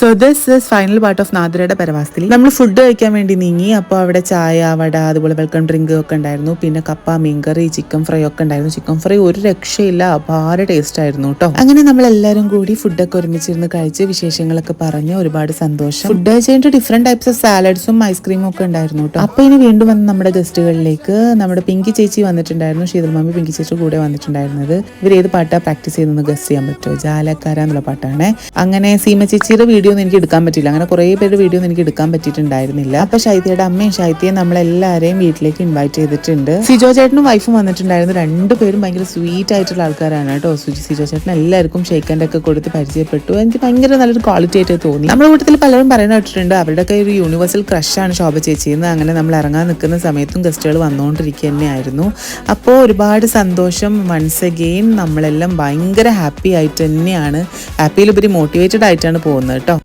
So this is final part of നാദ്രയുടെ പരവാസ്തിലി നമ്മൾ food കഴിക്കാൻ വേണ്ടി നീങ്ങി അപ്പോൾ അവിടെ ചായ വട അതുപോലെ വെൽക്കം ഡ്രിങ്ക് ഒക്കെ ഉണ്ടായിരുന്നു. പിന്നെ കപ്പ മീൻകറി ചിക്കൻ ഫ്രൈ ഒക്കെ ഉണ്ടായിരുന്നു. ചിക്കൻ ഫ്രൈ ഒരു രക്ഷയില്ല അപാര ടേസ്റ്റ് ആയിരുന്നു കേട്ടോ അങ്ങനെ നമ്മൾ എല്ലാവരും കൂടി ഫുഡൊക്കെ ഒരുമിച്ചിരുന്ന് കഴിച്ച് വിശേഷങ്ങളൊക്കെ പറഞ്ഞ് ഒരുപാട് സന്തോഷം. ഫുഡ് കഴിച്ചിട്ട് ഡിഫറെന്റ് ടൈപ്സ് ഓഫ് സാലഡ്സും ഐസ്ക്രീമും ഒക്കെ ഉണ്ടായിരുന്നു കേട്ടോ അപ്പൊ ഇനി വീണ്ടും വന്ന് നമ്മുടെ ഗസ്റ്റുകളിലേക്ക് നമ്മുടെ പിങ്കി ചേച്ചി വന്നിട്ടുണ്ടായിരുന്നു. ശീതൾ മമ്മി പിങ്കി ചേച്ചി കൂടെ വന്നിട്ടുണ്ടായിരുന്നത്. ഇവർ ഏത് പാട്ടാ പ്രാക്ടീസ് ചെയ്തെന്ന് ഗസ്റ്റ് ചെയ്യാൻ പറ്റുമോ? ജാലക്കാര എന്നുള്ള പാട്ടാണ്. അങ്ങനെ സീമ ചേച്ചിയുടെ വീഡിയോ ഒന്നും എനിക്ക് എടുക്കാൻ പറ്റില്ല അങ്ങനെ കുറേ പേരുടെ വീഡിയോ ഒന്നും എനിക്ക് എടുക്കാൻ പറ്റിയിട്ടുണ്ടായിരുന്നില്ല. അപ്പൊ ഷൈത്യയുടെ അമ്മയും ഷൈത്യയും നമ്മളെല്ലാരെയും വീട്ടിലേക്ക് ഇൻവൈറ്റ് ചെയ്തിട്ടുണ്ട്. സിജോ ചേട്ടനും വൈഫും വന്നിട്ടുണ്ടായിരുന്നു. രണ്ടുപേരും ഭയങ്കര സ്വീറ്റ് ആയിട്ടുള്ള ആൾക്കാരാണ് കേട്ടോ. സുജി സിജോ ചേട്ടൻ എല്ലാവർക്കും ഷെയ്ക്കന്റെ ഒക്കെ കൊടുത്ത് പരിചയപ്പെട്ടു. എനിക്ക് ഭയങ്കര നല്ലൊരു ക്വാളിറ്റി ആയിട്ട് തോന്നി. നമ്മുടെ കൂട്ടത്തിൽ പലരും പറയുന്ന കേട്ടിട്ടുണ്ട് അവരുടെയൊക്കെ ഒരു യൂണിവേഴ്സൽ ക്രഷാണ് ശോഭ ചേച്ചിയെന്ന് അങ്ങനെ നമ്മൾ ഇറങ്ങാൻ നിൽക്കുന്ന സമയത്തും ഗസ്റ്റുകൾ വന്നുകൊണ്ടിരിക്കുക തന്നെയായിരുന്നു. അപ്പോൾ ഒരുപാട് സന്തോഷം. വൺസ് അഗെയിൻ നമ്മളെല്ലാം ഭയങ്കര ഹാപ്പി ആയിട്ട് തന്നെയാണ്. ഹാപ്പിയിലുപരി മോട്ടിവേറ്റഡ് ആയിട്ടാണ് പോകുന്നത് കേട്ടോ.